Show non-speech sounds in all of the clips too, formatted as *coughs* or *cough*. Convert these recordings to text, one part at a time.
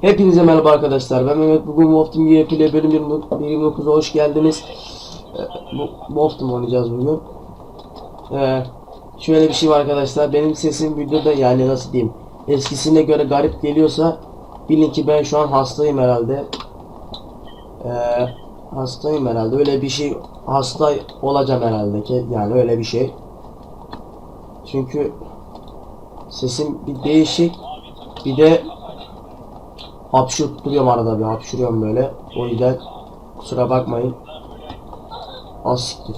Hepinize merhaba arkadaşlar. Ben Mehmet. Bugün Wolf Team Gameplay bölüm 29'a hoş geldiniz. Ee, oynayacağız bugün. Ee, şöyle bir şey var arkadaşlar. Benim sesim videoda yani nasıl diyeyim eskisine göre garip geliyorsa bilin ki ben şu an hastayım herhalde. Ee, hastayım herhalde. Öyle bir şey hasta olacağım herhalde ki yani öyle bir şey. Çünkü sesim bir değişik. Bir de hapşırıp duruyorum arada bir hapşırıyorum böyle. O yüzden kusura bakmayın. Az siktir.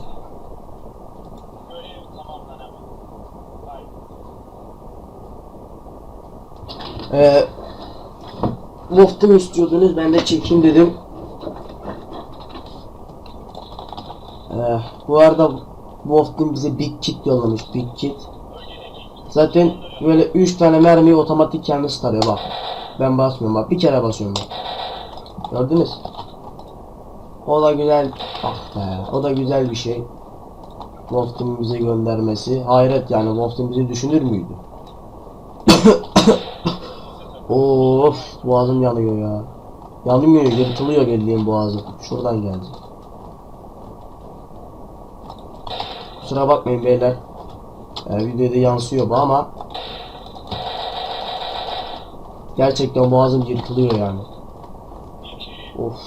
Ee, mı istiyordunuz? Ben de çekeyim dedim. Ee, bu arada Wolf'un bize Big Kit yollamış. Big Kit. Zaten böyle 3 tane mermiyi otomatik kendisi tarıyor bak. Ben basmıyorum bak bir kere basıyorum bak. Gördünüz? O da güzel. Ah be o da güzel bir şey. Wolf'un bize göndermesi. Hayret yani Wolf'un bizi düşünür müydü? *coughs* of boğazım yanıyor ya. Yanmıyor yırtılıyor geldiğim boğazım. Şuradan geldi. Kusura bakmayın beyler. Ee, videoda yansıyor bu ama Gerçekten boğazım yırtılıyor yani. Of.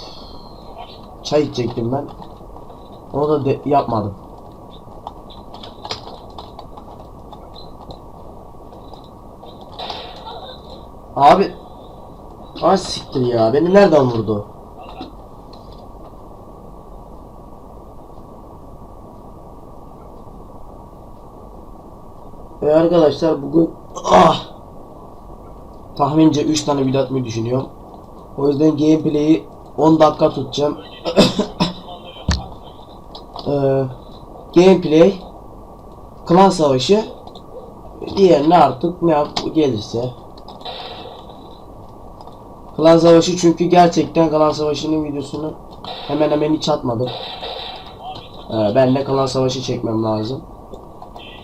Çay içecektim ben. Onu da yapmadım. Abi. Az siktir ya. Beni nereden vurdu? Ve arkadaşlar bugün ah tahmince 3 tane video atmayı düşünüyorum. O yüzden gameplay'i 10 dakika tutacağım. *coughs* ee, gameplay, klan savaşı, diğerine artık ne yap gelirse. Klan savaşı çünkü gerçekten klan savaşının videosunu hemen hemen hiç atmadım. Ee, ben de klan savaşı çekmem lazım.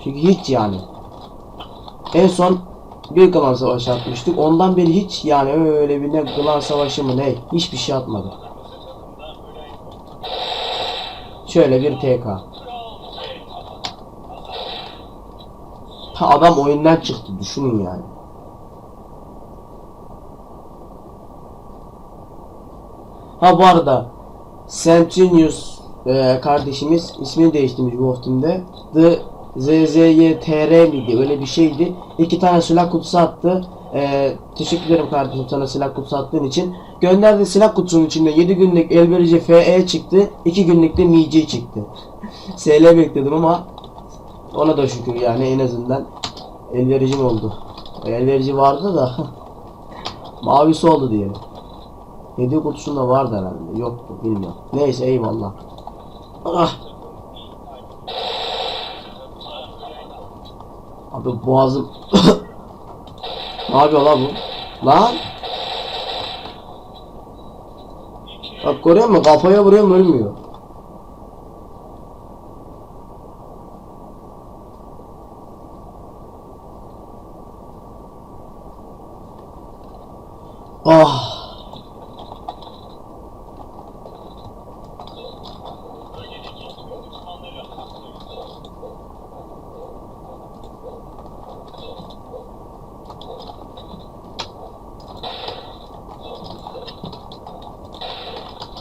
Çünkü hiç yani. En son bir klan savaşı atmıştık. Ondan beri hiç yani öyle bir ne klan savaşı mı ne hiçbir şey atmadı. Şöyle bir TK. Ha, adam oyundan çıktı düşünün yani. Ha bu arada Centinius e, kardeşimiz ismini değiştirmiş Wolf Team'de. The ZZYTR miydi öyle bir şeydi. İki tane silah kutusu attı. E, teşekkür ederim kardeşim sana silah kutusu attığın için. Gönderdi silah kutusunun içinde 7 günlük elverici FE çıktı. 2 günlük de MG çıktı. *laughs* SL bekledim ama ona da şükür yani en azından elvericim oldu. Elverici vardı da *laughs* mavisi oldu diye. Hediye kutusunda vardı herhalde. Yoktu bilmiyorum. Neyse eyvallah. Ah. Abi boğazım. *coughs* ne yapıyor lan bu? Lan. Bak görüyor musun? Kafaya vuruyorum ölmüyor. Ah.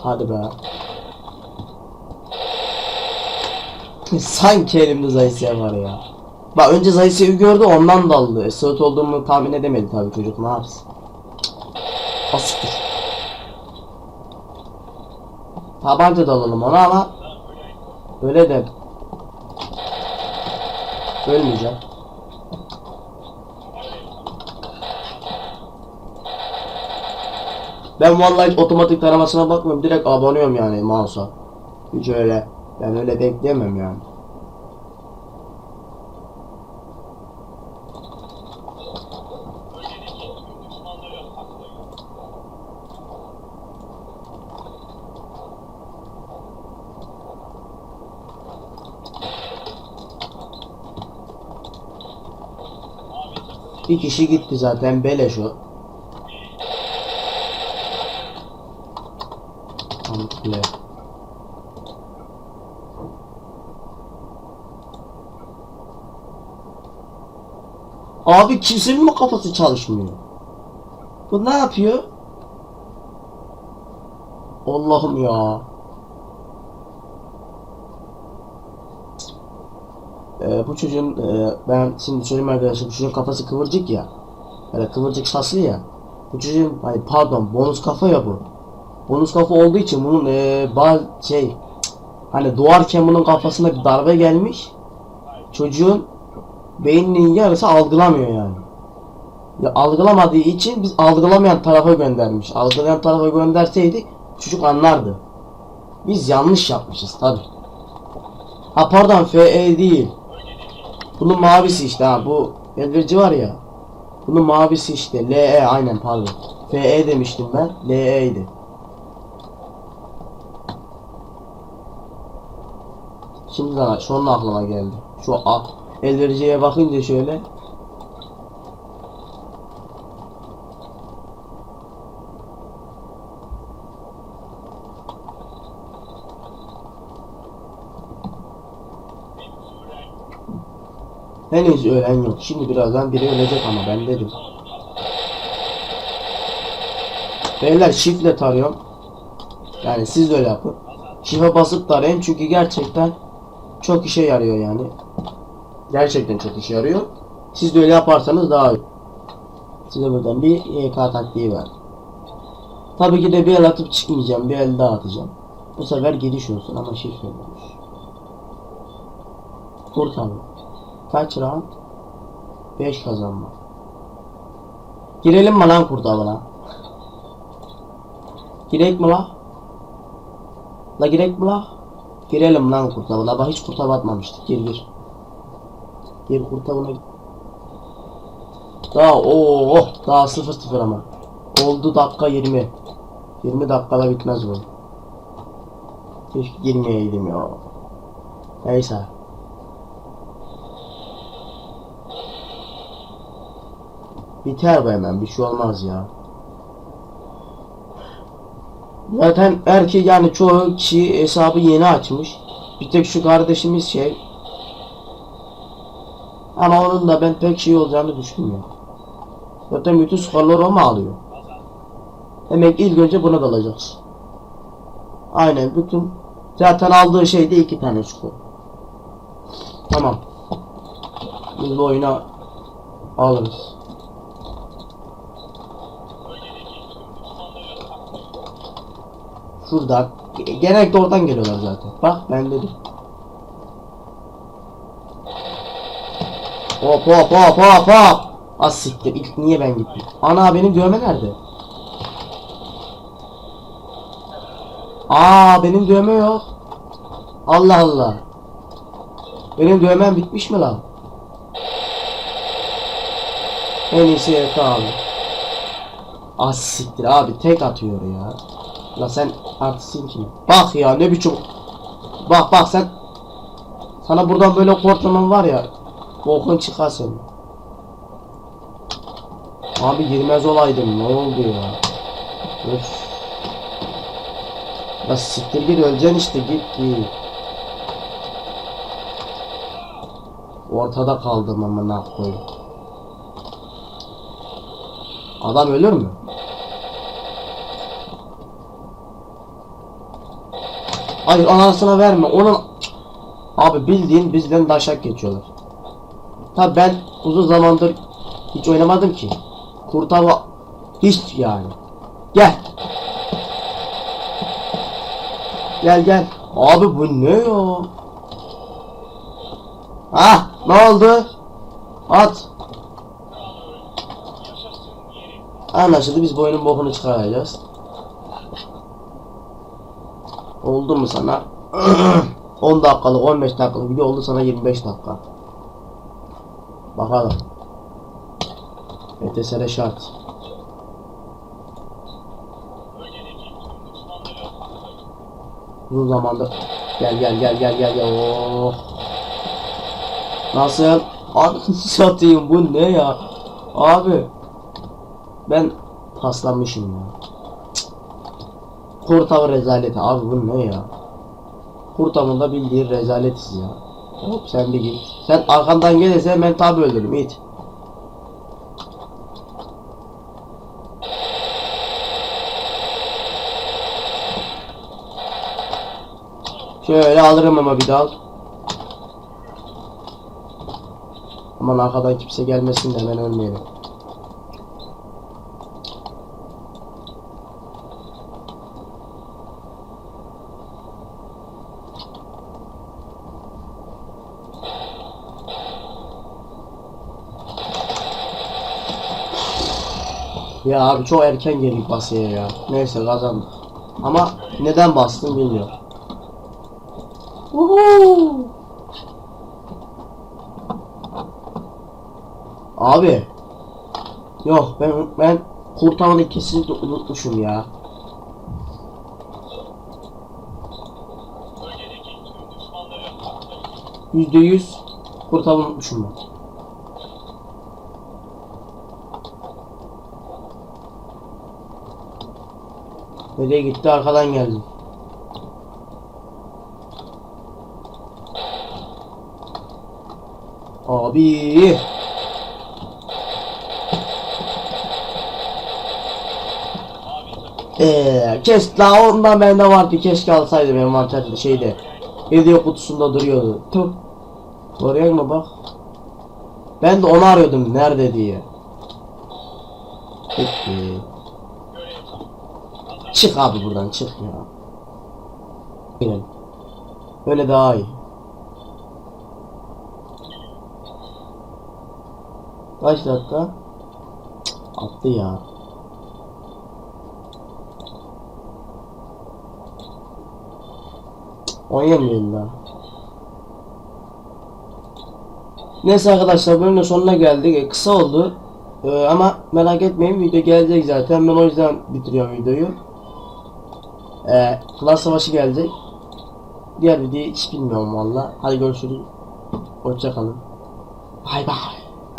Hadi be. Sanki elimde Zaysiye var ya. Bak önce Zaysiye'yi gördü ondan daldı. Esot olduğumu tahmin edemedi tabii çocuk ne yapsın. Asiktir. Tabanca dalalım ona ama öyle de ölmeyeceğim. Ben vallahi hiç otomatik taramasına bakmıyorum. Direkt aboneyim yani mouse'a. Hiç öyle. Ben öyle bekleyemem yani. Bir kişi gitti zaten beleş o. Bile. Abi kimsenin mi kafası çalışmıyor? Bu ne yapıyor? Allah'ım ya. Ee, bu çocuğun e, ben şimdi söyleyeyim arkadaşlar bu çocuğun kafası kıvırcık ya. Böyle kıvırcık saslı ya. Bu çocuğun hani pardon bonus kafa ya bu. Bonus kafa olduğu için bunun e, bazı şey hani doğarken bunun kafasına bir darbe gelmiş. Çocuğun beyninin yarısı algılamıyor yani. Ya algılamadığı için biz algılamayan tarafa göndermiş. Algılayan tarafa gönderseydik çocuk anlardı. Biz yanlış yapmışız tabi. Ha pardon FE değil. Bunun mavisi işte ha bu elverici var ya. Bunun mavisi işte LE aynen pardon. FE demiştim ben. LE Şimdi daha şu an aklıma geldi. Şu ak elvericiye bakınca şöyle Henüz ölen yok. Şimdi birazdan biri ölecek ama ben dedim. Beyler şifle tarıyorum. Yani siz de öyle yapın. Şife basıp tarayın çünkü gerçekten çok işe yarıyor yani. Gerçekten çok işe yarıyor. Siz de öyle yaparsanız daha iyi. Size buradan bir YK taktiği var. Tabii ki de bir el atıp çıkmayacağım. Bir el daha atacağım. Bu sefer gidiş olsun ama şifre olmuş. Kurtarma. Kaç round? 5 kazanma. Girelim mi lan kurtavına? Girek mi la? La girek mi la? Girelim lan kurtavına. Bak hiç kurtav atmamıştık. Gir gir. Gir kurtavına git. Daha o oh daha 0 0 ama. Oldu dakika 20. 20 dakikada bitmez bu. Keşke girmeyeydim ya. Neyse. Biter bu hemen bir şey olmaz ya. Zaten erkek yani çoğu kişi hesabı yeni açmış. Bir tek şu kardeşimiz şey. Ama onun da ben pek şey olacağını düşünmüyorum. Zaten bütün skorları o mu alıyor? Demek ilk önce buna dalacaksın. Aynen bütün zaten aldığı şey de iki tane skor. Tamam. Biz bu oyuna alırız. Şurada. Genellikle oradan geliyorlar zaten. Bak ben dedim. Hop hop hop hop hop. Az siktir. İlk niye ben gittim? Ana benim dövme nerede? Aa benim dövme yok. Allah Allah. Benim dövmem bitmiş mi lan? En iyisi YK abi. Az abi tek atıyor ya. La sen artistin kim? Bak ya ne biçim. Bak bak sen. Sana buradan böyle korkmam var ya. Bokun çıkar senin. Abi girmez olaydım ne oldu ya? Öf. Ya siktir git öleceksin işte git git. Ortada kaldım amına koyayım. Adam ölür mü? Hayır anasına verme. Onun abi bildiğin bizden daşak geçiyorlar. Tabi ben uzun zamandır hiç oynamadım ki. Kurtava hiç yani. Gel. Gel gel. Abi bu ne ya? Ah ne oldu? At. Anlaşıldı biz bu oyunun bokunu çıkaracağız. Oldu mu sana? *clears throat* 10 dakikalık 15 dakikalık video oldu sana 25 dakika. Bakalım. ETS'le şart. Uzun zamandır. Gel gel gel gel gel gel. Oh. Nasıl? Abi *laughs* satayım bu ne ya? Abi. Ben paslanmışım ya. Kurt avı rezaleti. Abi bu ne ya? Kurt avında bildiğin rezaletiz ya. Hop sen bir git. Sen arkandan gelirse ben tabi öldürürüm. it. Şöyle alırım ama bir dal. Aman arkadan kimse gelmesin de hemen ölmeyelim. Ya abi çok erken geldik basıya ya. Neyse kazandık. Ama neden bastım bilmiyorum. Uhu. Abi. Yok ben ben kurtarmayı kesinlikle unutmuşum ya. Yüzde yüz kurtarmayı unutmuşum ben. Nereye gitti arkadan geldi. Abi. Eee kes la ondan bende vardı keşke alsaydım envanterde şeyde Hediye kutusunda duruyordu. Tüh Oraya mı bak? Ben de onu arıyordum nerede diye. Peki Çık abi buradan çık ya Aynen. Böyle daha iyi Kaç dakika? Attı ya. Oynayamıyorum daha. Neyse arkadaşlar bölümün sonuna geldik. E, kısa oldu. E, ama merak etmeyin video gelecek zaten. Ben o yüzden bitiriyorum videoyu. E, Klas Savaşı gelecek. Diğer videoyu hiç bilmiyorum valla. Hadi görüşürüz. Hoşçakalın. Bay bay.